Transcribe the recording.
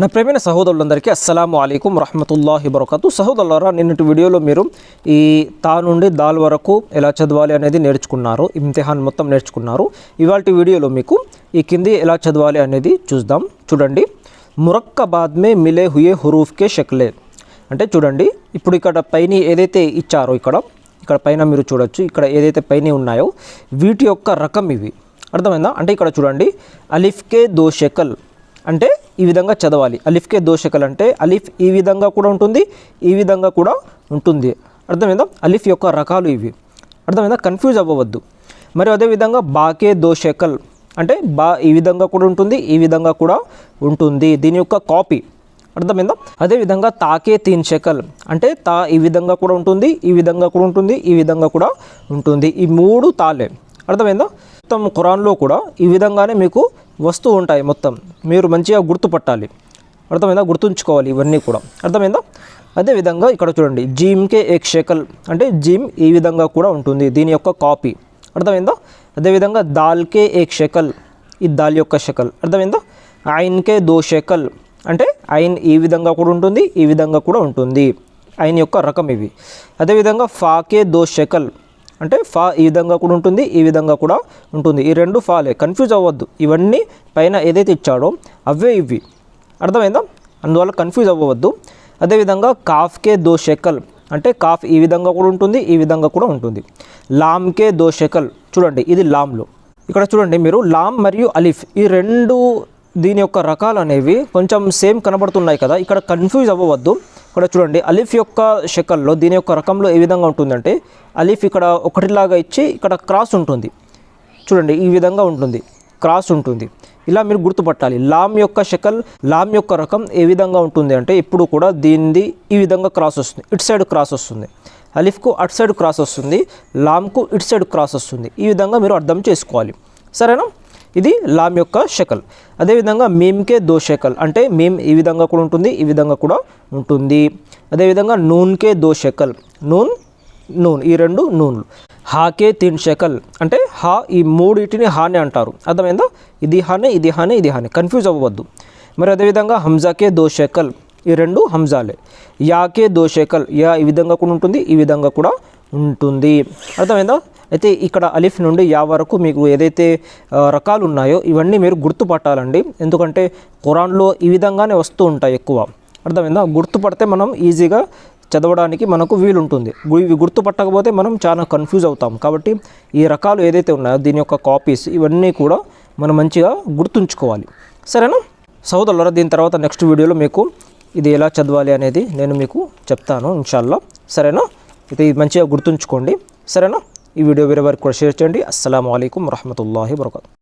నా ప్రేమైన సహోదరులందరికీ అస్సలాము అయికం రహమతుల్లాహి బరకతు. సహోదరులారా నిన్నటి వీడియోలో మీరు ఈ తా నుండి దాల్ వరకు ఎలా చదవాలి అనేది నేర్చుకున్నారు ఇమ్తిహాన్ మొత్తం నేర్చుకున్నారు. ఇవాళ వీడియోలో మీకు ఈ కింది ఎలా చదవాలి అనేది చూద్దాం. చూడండి. మురక్కబాద్ మే మిలే హుయే హురూఫ్ కే షక్లే. అంటే చూడండి ఇప్పుడు ఇక్కడ పైన ఏదైతే ఇచ్చారో ఇక్కడ ఇక్కడ పైన మీరు చూడొచ్చు ఇక్కడ ఏదైతే పైన ఉన్నాయో వీటి యొక్క రకం ఇవి. అర్థమైందా? అంటే ఇక్కడ చూడండి అలిఫ్కే దో షెకల్ అంటే ఈ విధంగా చదవాలి. అలిఫ్కే దోషకలు అంటే అలిఫ్ ఈ విధంగా కూడా ఉంటుంది ఈ విధంగా కూడా ఉంటుంది. అర్థమైందా? అలిఫ్ యొక్క రకాలు ఇవి. అర్థమైందా? కన్ఫ్యూజ్ అవ్వవద్దు. మరి అదేవిధంగా బాకే దోషకల్ అంటే బా ఈ విధంగా కూడా ఉంటుంది ఈ విధంగా కూడా ఉంటుంది. దీని యొక్క కాపీ. అర్థమైందా? అదేవిధంగా తాకే తీన్ షెకల్ అంటే తా ఈ విధంగా కూడా ఉంటుంది ఈ విధంగా కూడా ఉంటుంది ఈ విధంగా కూడా ఉంటుంది. ఈ మూడు తాలే. అర్థమైందా? మొత్తం ఖురాన్లో కూడా ఈ విధంగానే మీకు వస్తూ ఉంటాయి మొత్తం. మీరు మంచిగా గుర్తుపట్టాలి. అర్థమైందా? గుర్తుంచుకోవాలి ఇవన్నీ కూడా. అర్థమైందా? అదేవిధంగా ఇక్కడ చూడండి. జీమ్కే ఏక్ షెకల్ అంటే జీమ్ ఈ విధంగా కూడా ఉంటుంది. దీని యొక్క కాపీ. అర్థమైందా? అదేవిధంగా దాల్కే ఏక్ షెకల్ ఈ దాల్ యొక్క షెకల్. అర్థమైందా? ఆయన్కే దో షెకల్ అంటే ఆయన్ ఈ విధంగా కూడా ఉంటుంది ఈ విధంగా కూడా ఉంటుంది. ఆయన యొక్క రకం ఇవి. అదేవిధంగా ఫాకే దో షెకల్ అంటే ఫా ఈ విధంగా కూడా ఉంటుంది ఈ విధంగా కూడా ఉంటుంది. ఈ రెండు ఫాలే కన్ఫ్యూజ్ అవ్వద్దు. ఇవన్నీ పైన ఏదైతే ఇచ్చాడో అవే ఇవి అర్థమైందా? అందువల్ల కన్ఫ్యూజ్ అవ్వవద్దు. అదేవిధంగా కాఫ్కే దో షెకల్ అంటే కాఫ్ ఈ విధంగా కూడా ఉంటుంది ఈ విధంగా కూడా ఉంటుంది. లామ్కే దో షెకల్ చూడండి ఇది లామ్లో. ఇక్కడ చూడండి మీరు లామ్ మరియు అలిఫ్ ఈ రెండు దీని యొక్క రకాలు అనేవి కొంచెం సేమ్ కనబడుతున్నాయి కదా ఇక్కడ కన్ఫ్యూజ్ అవ్వవద్దు. ఇక్కడ చూడండి అలిఫ్ యొక్క షకల్లో దీని యొక్క రకంలో ఏ విధంగా ఉంటుందంటే అలిఫ్ ఇక్కడ ఒకటిలాగా ఇచ్చి ఇక్కడ క్రాస్ ఉంటుంది. చూడండి ఈ విధంగా ఉంటుంది. క్రాస్ ఉంటుంది. ఇలా మీరు గుర్తుపట్టాలి. లామ్ యొక్క షకల్ లామ్ యొక్క రకం ఏ విధంగా ఉంటుంది అంటే ఇప్పుడు కూడా దీనిది ఈ విధంగా క్రాస్ వస్తుంది. ఇటు సైడ్ క్రాస్ వస్తుంది. అలిఫ్కు అటు సైడ్ క్రాస్ వస్తుంది. లామ్కు ఇటు సైడ్ క్రాస్ వస్తుంది. ఈ విధంగా మీరు అర్థం చేసుకోవాలి. సరేనా? ఇది లామ్ యొక్క షకల్. అదేవిధంగా మీమ్కే దో షకల్. అంటే మీమ్ ఈ విధంగా కూడా ఉంటుంది ఈ విధంగా కూడా ఉంటుంది. అదేవిధంగా నూన్కే దో షకల్. Noon noon. ఈ రెండు నూన్లు. హాకే తిన్ షకల్. అంటే హా ఈ మూడింటిని హానే అంటారు. అర్థమైందా? ఇది హానే ఇది హానే ఇది హానే. కన్ఫ్యూజ్ అవ్వవద్దు. మరి అదేవిధంగా హంజాకే దో షకల్. ఈ రెండు హంజాలే. యాకే దో షకల్. యా ఈ విధంగా కూడా ఉంటుంది ఈ విధంగా కూడా ఉంటుంది. అర్థమైందా? అయితే ఇక్కడ అలిఫ్ నుండి యా వరకు మీకు ఏదైతే రకాలు ఉన్నాయో ఇవన్నీ మీరు గుర్తుపట్టాలండి. ఎందుకంటే ఖురాన్లో ఈ విధంగానే వస్తూ ఉంటాయి ఎక్కువ. అర్థమైందా? గుర్తుపడితే మనం ఈజీగా చదవడానికి మనకు వీలుంటుంది. ఇవి గుర్తుపట్టకపోతే మనం చాలా కన్ఫ్యూజ్ అవుతాం. కాబట్టి ఈ రకాలు ఏదైతే ఉన్నాయో దీని యొక్క కాపీస్ ఇవన్నీ కూడా మనం మంచిగా గుర్తుంచుకోవాలి. సరేనా? సోదరులారా దీని తర్వాత నెక్స్ట్ వీడియోలో మీకు ఇది ఎలా చదవాలి అనేది నేను మీకు చెప్తాను ఇన్షాల్లో. సరేనా? ఇది మంచిగా గుర్తుంచుకోండి. సరేనా? ఈ వీడియో వేరే వారికి కూడా షేర్ చేయండి. అస్సలం అయికం వరహమూల వరకతు